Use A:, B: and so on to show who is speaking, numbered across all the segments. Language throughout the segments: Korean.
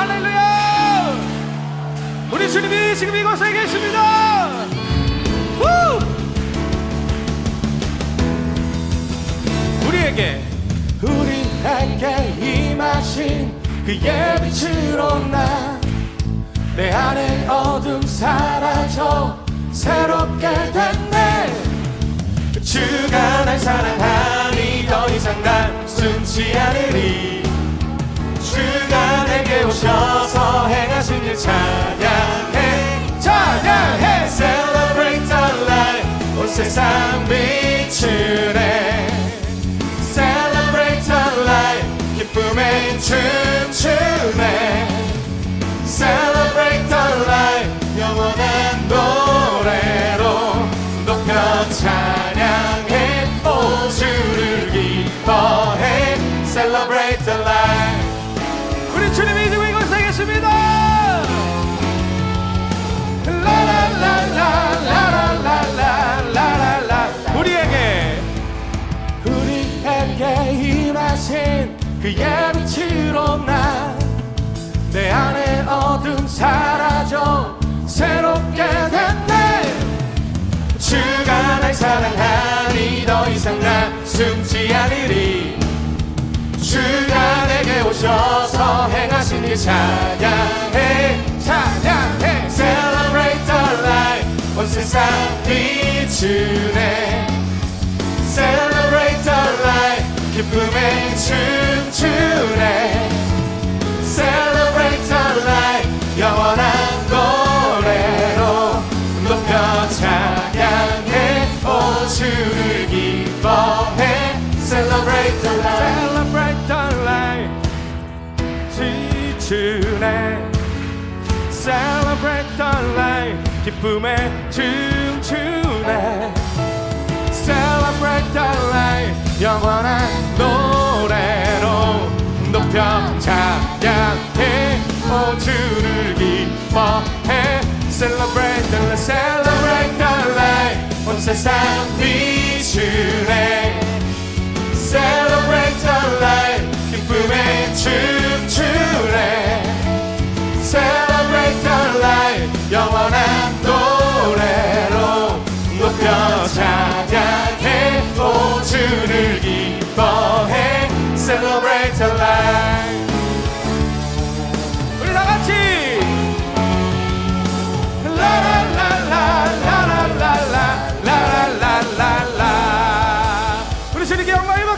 A: 할렐루야! 우리 주님이 지금 이곳에 계십니다. 후! 우리에게
B: 우리에게 임하신 그의 빛으로 나 내 안에 어둠 사라져 새롭게 됐네. 주가 날 사랑하니 더 이상 난 숨지 않으리 주가 내게 오셔서 행하신 일 찬양해 찬양해 Celebrate the light 온 세상 비추네 Celebrate the light 기쁨에 춤추네 그의 빛으로 나내 안에 어둠 사라져 새롭게 됐네. 주가 날 사랑하니 더 이상 난 숨지 않으리 주가 내게 오셔서 행하신 일 찬양해 찬양해. Celebrate the light 온 세상 비추네. Celebrate the light 기쁨에 춤추네 Celebrate the light 영원한 노래로 높여 찬양해 오 주를 기뻐해 Celebrate the light
A: Celebrate the light 지추네 Celebrate the light 기쁨에 춤추네
B: Celebrate the light 영원한 높여 찬양해 오 주를 기뻐해 Celebrate the light Celebrate the light 온 세상 비추네 Celebrate the light 기쁨에 춤추네 Celebrate the light 영원한 노래로 높여 찬양해 오 주를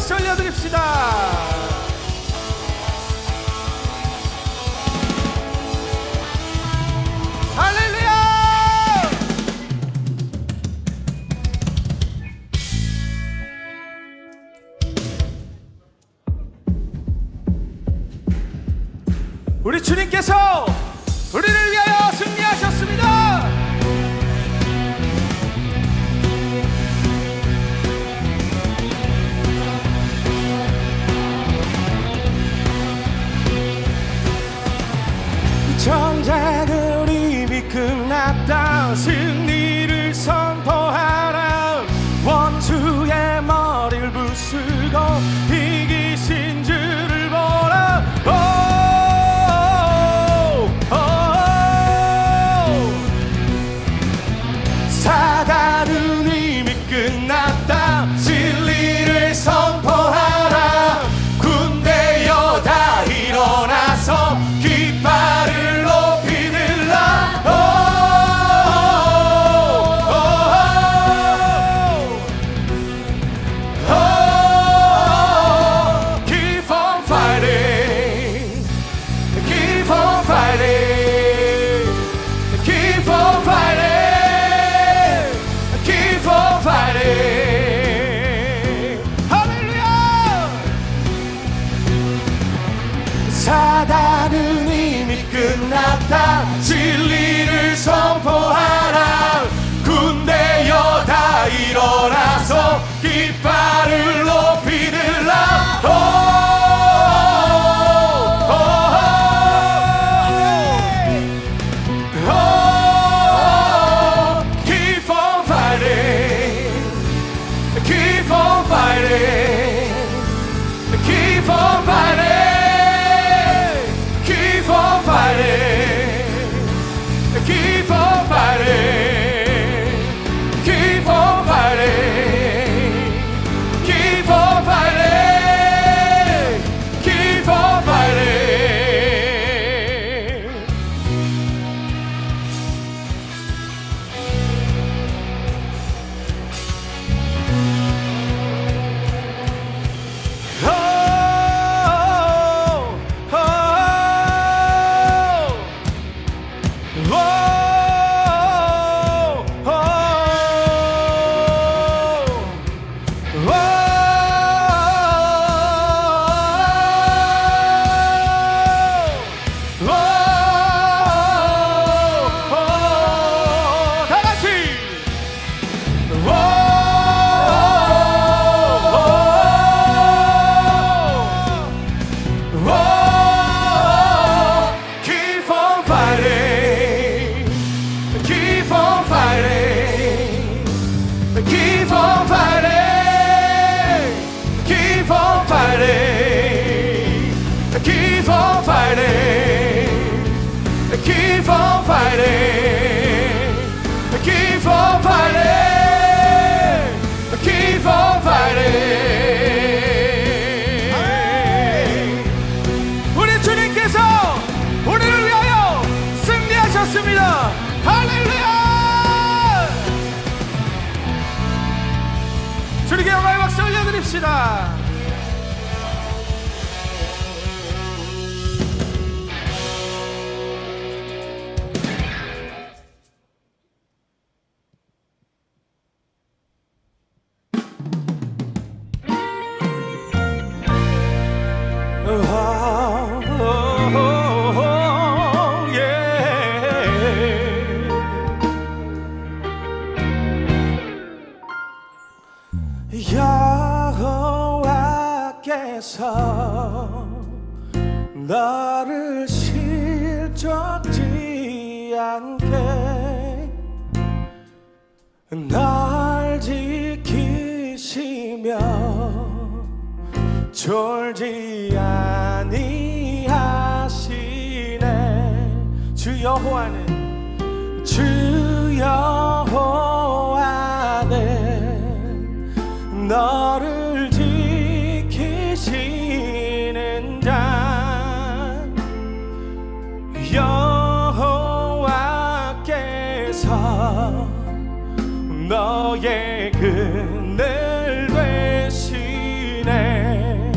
A: 박수 올려드립시다. 할렐루야! 우리 주님께서
B: 전쟁은 이미 끝났다. 승리를 선포하라. 원수의 머리를 부수고 외칩시다. 내서 나를 실족지 않게 날 지키시며 졸지 아니하시네. 주 여호와는 주 여호와는 너를 지 지키시는 자 여호와께서 너의 그늘 되시네.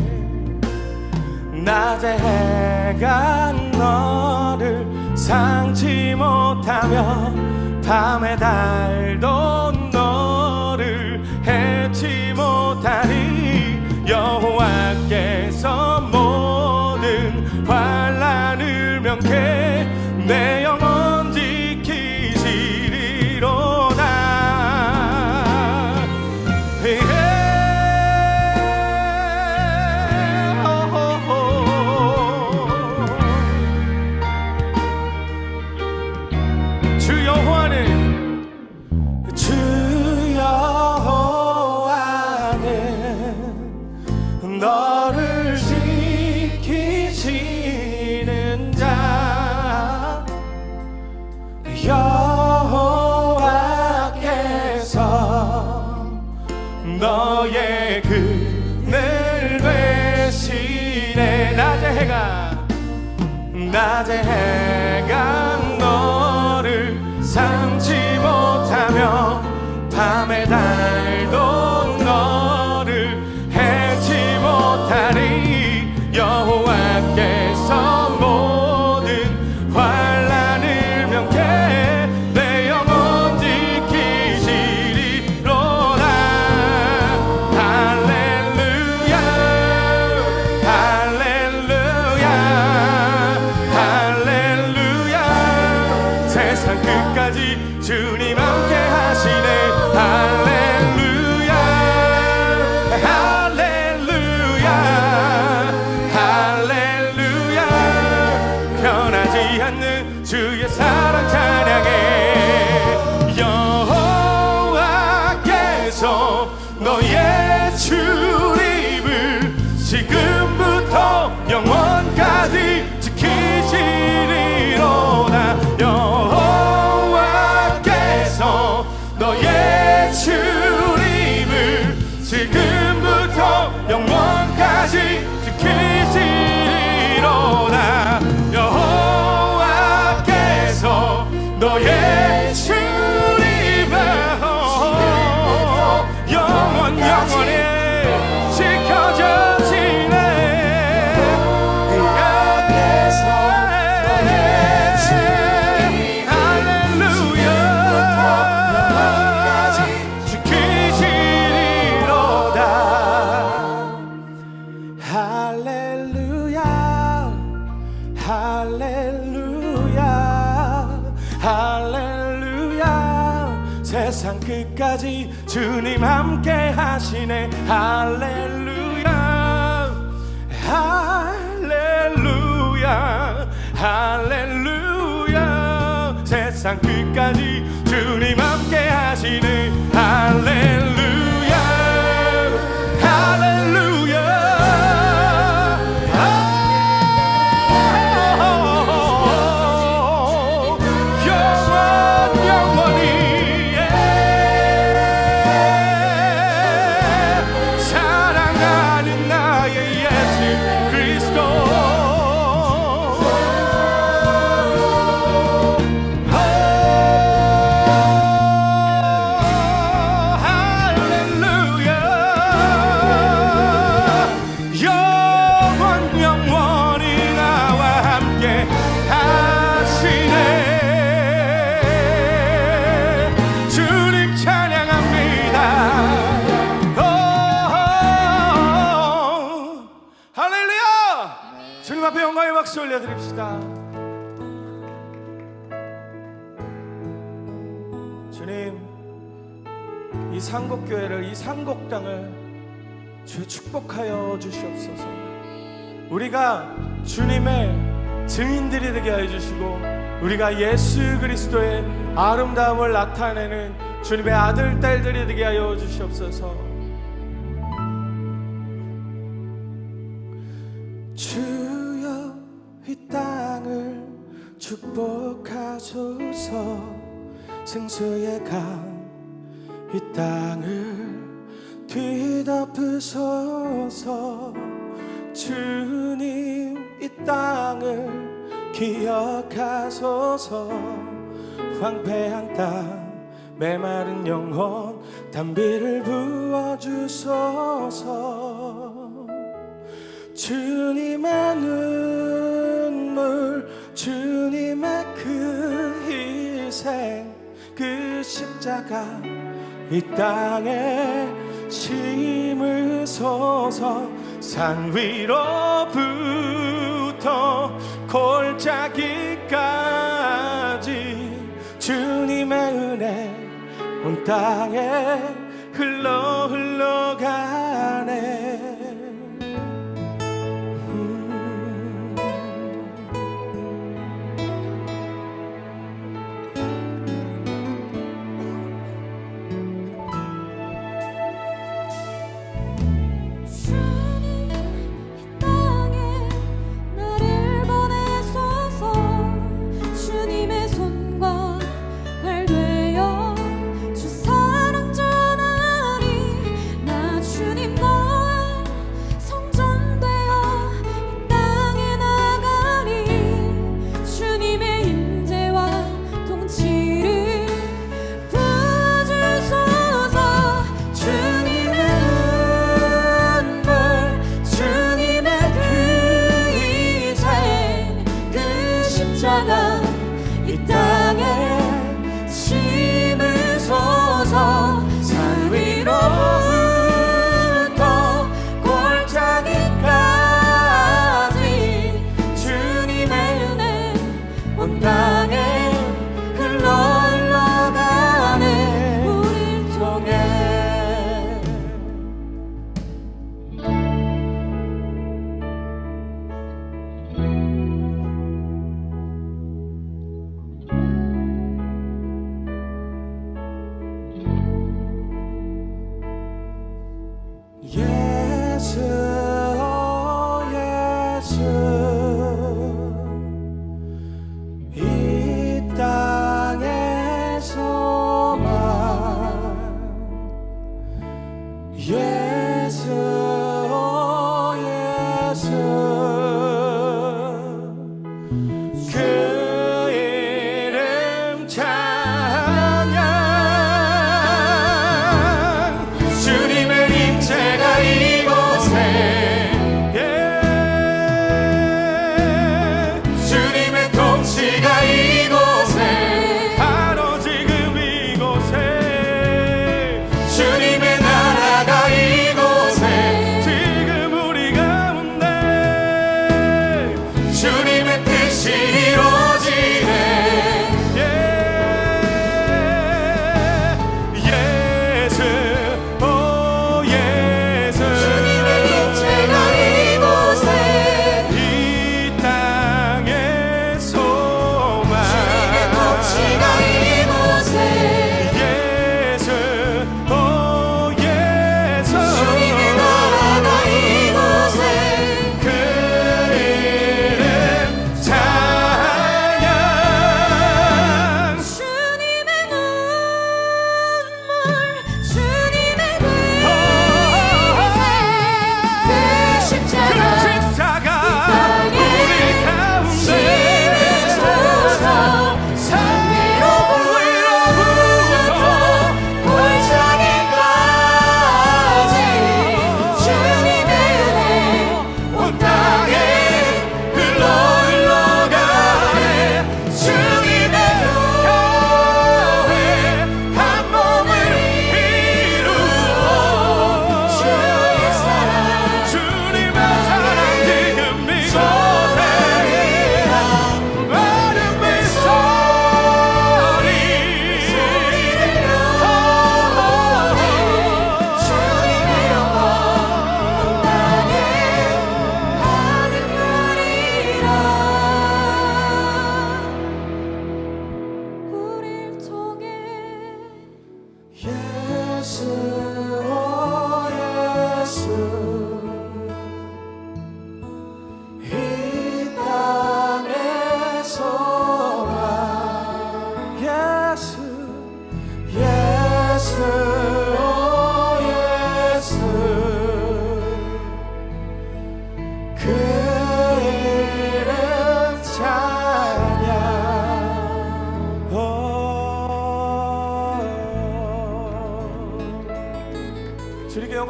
B: 낮에가 너를 상치 못하며 밤에 달도 여호와께서 모든 환란을 명쾌 내 너의 그늘 대신에 낮에 해가 낮에 해가 너를 삼지 못하며 밤에 달 tune in. 心。 주님 함께 하시네. 할렐 삼곡교회를 이 삼곡당을 주 축복하여 주시옵소서. 우리가 주님의 증인들이 되게 하여 주시고 우리가 예수 그리스도의 아름다움을 나타내는 주님의 아들 딸들이 되게 하여 주시옵소서. 주여 이 땅을 축복하소서. 승수의 강. 이 땅을 뒤덮으소서. 주님 이 땅을 기억하소서. 황폐한 땅 메마른 영혼 담비를 부어주소서. 주님의 눈물 주님의 그 희생 그 십자가 이 땅에 심으소서 산 위로부터 골짜기까지 주님의 은혜 온 땅에 흘러 흘러가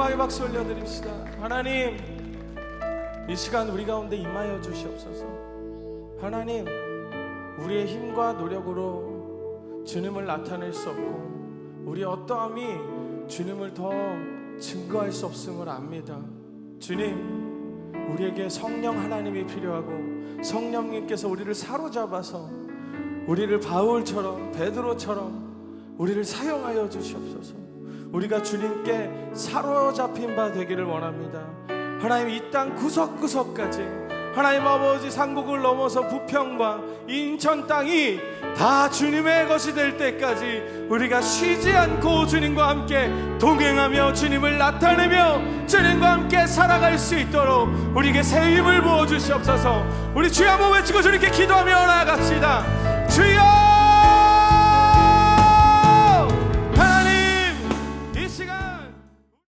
B: 영광의 박수 올려드립시다. 하나님, 이 시간 우리 가운데 임하여 주시옵소서. 하나님, 우리의 힘과 노력으로 주님을 나타낼 수 없고, 우리 어떠함이 주님을 더 증거할 수 없음을 압니다. 주님, 우리에게 성령 하나님이 필요하고, 성령님께서 우리를 사로잡아서, 우리를 바울처럼, 베드로처럼, 우리를 사용하여 주시옵소서. 우리가 주님께 사로잡힌 바 되기를 원합니다. 하나님 이 땅 구석구석까지 하나님 아버지 상국을 넘어서 부평과 인천 땅이 다 주님의 것이 될 때까지 우리가 쉬지 않고 주님과 함께 동행하며 주님을 나타내며 주님과 함께 살아갈 수 있도록 우리에게 새 힘을 부어 주시옵소서. 우리 주여 한번 외치고 주님께 기도하며 나아갑시다. 주여!